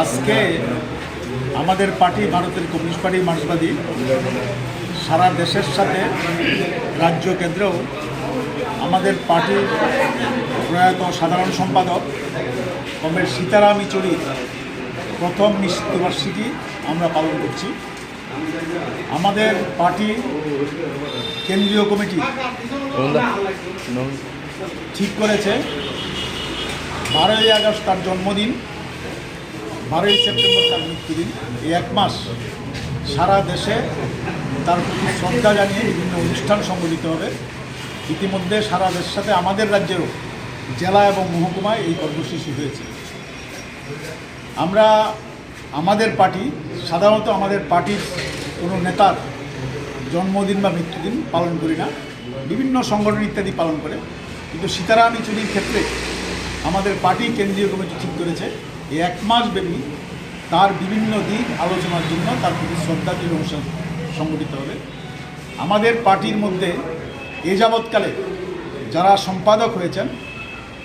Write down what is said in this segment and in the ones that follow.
আজকে আমাদের পার্টি, ভারতের কমিউনিস্ট পার্টি, মার্ক্সবাদী, সারা দেশের সাথে রাজ্য কেন্দ্রেও আমাদের পার্টির প্রয়াত সাধারণ সম্পাদক কমরেড সীতারাম ইচুরির প্রথম মৃত্যুবার্ষিকী আমরা পালন করছি। আমাদের পার্টি কেন্দ্রীয় কমিটি ঠিক করেছে, বারোই আগস্ট তার জন্মদিন। বারোই সেপ্টেম্বর তার মৃত্যুদিন এই এক মাস সারা দেশে তার প্রতি শ্রদ্ধা জানিয়ে বিভিন্ন অনুষ্ঠান সংগঠিত হবে। ইতিমধ্যে সারা দেশের সাথে আমাদের রাজ্যেরও জেলা এবং মহকুমায় এই কর্মসূচি হয়েছে। আমরা আমাদের পার্টি, সাধারণত আমাদের পার্টির কোনো নেতার জন্মদিন বা মৃত্যুদিন পালন করি না। বিভিন্ন সংগঠন ইত্যাদি পালন করে। কিন্তু সীতারাম ইচুরির ক্ষেত্রে আমাদের পার্টি কেন্দ্রীয় কমিটি ঠিক করেছে। এই এক মাস ব্যাপী তার বিভিন্ন দিক আলোচনার জন্য তার প্রতি শ্রদ্ধাঞ্জলি অনুষ্ঠান সংগঠিত হবে আমাদের পার্টির মধ্যে এ যাবৎকালে যারা সম্পাদক হয়েছেন,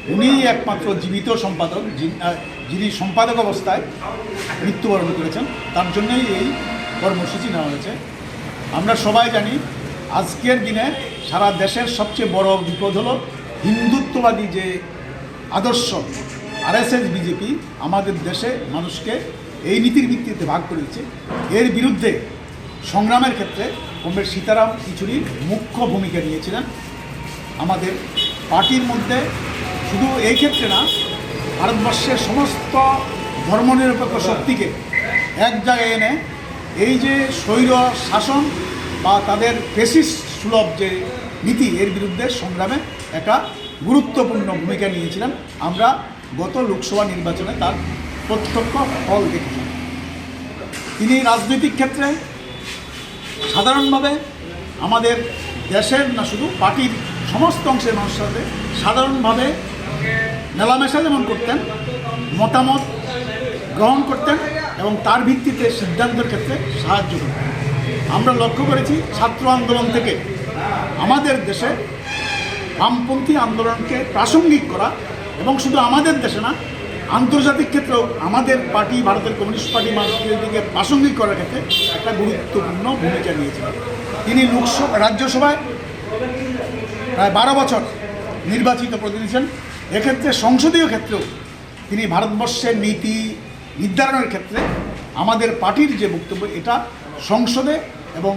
উনিই একমাত্র জীবিত সম্পাদক, যিনি- যিনি সম্পাদক অবস্থায় মৃত্যুবরণ করেছেন, তার জন্যই এই কর্মসূচি নেওয়া হয়েছে। আমরা সবাই জানি, আজকের দিনে সারা দেশের সবচেয়ে বড় বিপদ হলো হিন্দুত্ববাদী যে আদর্শ আরএসএস বিজেপি আমাদের দেশে মানুষকে এই নীতির ভিত্তিতে ভাগ করে দিচ্ছে এর বিরুদ্ধে সংগ্রামের ক্ষেত্রে কমরেড সীতারাম ইচুরি মুখ্য ভূমিকা নিয়েছিলেন। আমাদের পার্টির মধ্যে শুধু এই ক্ষেত্রে না, ভারতবর্ষের সমস্ত ধর্মনিরপেক্ষ শক্তিকে এক জায়গায় এনে এই যে স্বৈর শাসন বা তাদের পেশিস সুলভ যে নীতি, এর বিরুদ্ধে সংগ্রামে একটা গুরুত্বপূর্ণ ভূমিকা নিয়েছিলেন। আমরা গত লোকসভা নির্বাচনে তার প্রত্যক্ষ ফল দেখেছি তিনি রাজনৈতিক ক্ষেত্রে সাধারণভাবে আমাদের দেশের না শুধু পার্টির সমস্ত অংশের মানুষের সাথে সাধারণভাবে মেলামেশা যেমন করতেন, মতামত গ্রহণ করতেন এবং তার ভিত্তিতে সিদ্ধান্তের ক্ষেত্রে সাহায্য করতেন। আমরা লক্ষ্য করেছি ছাত্র আন্দোলন থেকে আমাদের দেশে বামপন্থী আন্দোলনকে প্রাসঙ্গিক করা এবং শুধু আমাদের দেশে না, আন্তর্জাতিক ক্ষেত্রেও আমাদের পার্টি, ভারতের কমিউনিস্ট পার্টি মার্ক্সবাদীকে প্রাসঙ্গিক করার ক্ষেত্রে একটা গুরুত্বপূর্ণ ভূমিকা নিয়েছিলেন তিনি লোকসভা, রাজ্যসভায় প্রায় বারো বছর নির্বাচিত প্রতিনিধি ছিলেন। এক্ষেত্রে সংসদীয় ক্ষেত্রেও তিনি ভারতবর্ষের নীতি নির্ধারণের ক্ষেত্রে আমাদের পার্টির যে বক্তব্য, এটা সংসদে এবং